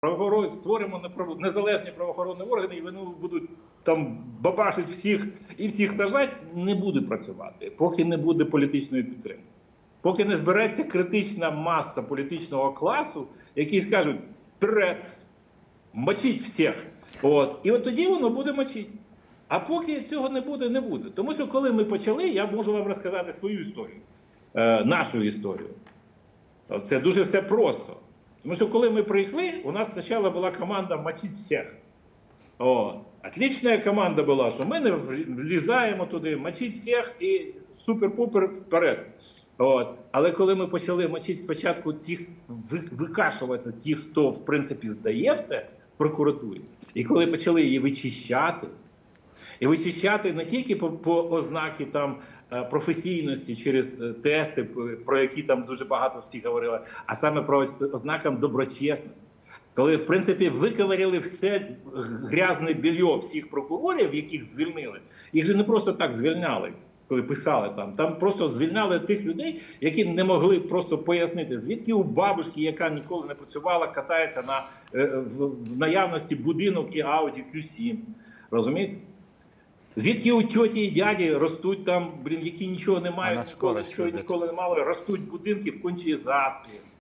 правоохоронці створимо незалежні правоохоронні органи, і вони будуть там бабашити всіх і всіх нажать, не буде працювати, поки не буде політичної підтримки. Поки не збереться критична маса політичного класу, які скажуть вперед, мочіть всіх. От. І от тоді воно буде мочити. А поки цього не буде, не буде. Тому що коли ми почали, я можу вам розказати свою історію, е, нашу історію. Це дуже все просто. Тому що коли ми прийшли, у нас спочатку була команда мочить всіх. О, отлична команда була, що ми не влізаємо туди, мочить всіх і супер-пупер вперед. От. Але коли ми почали мочити спочатку тих, викашувати тих, хто в принципі здає все в прокуратурі, і коли почали її вичищати, і вичищати не тільки по, по ознаки там е, професійності через е, тести, про які там дуже багато всі говорили, а саме про ознакам доброчесності. Коли, в принципі, виковиряли все грязне білье всіх прокурорів, яких звільнили, їх же не просто так звільняли, коли писали там. Там просто звільняли тих людей, які не могли просто пояснити, звідки у бабушки, яка ніколи не працювала, катається на е, в, наявності будинок і Audi Q7. Розумієте? Звідки у тьоті і дяді ростуть там, блін, які нічого не мають, ніколи, що нічого ніколи не мали, ростуть будинки в кончі заспі.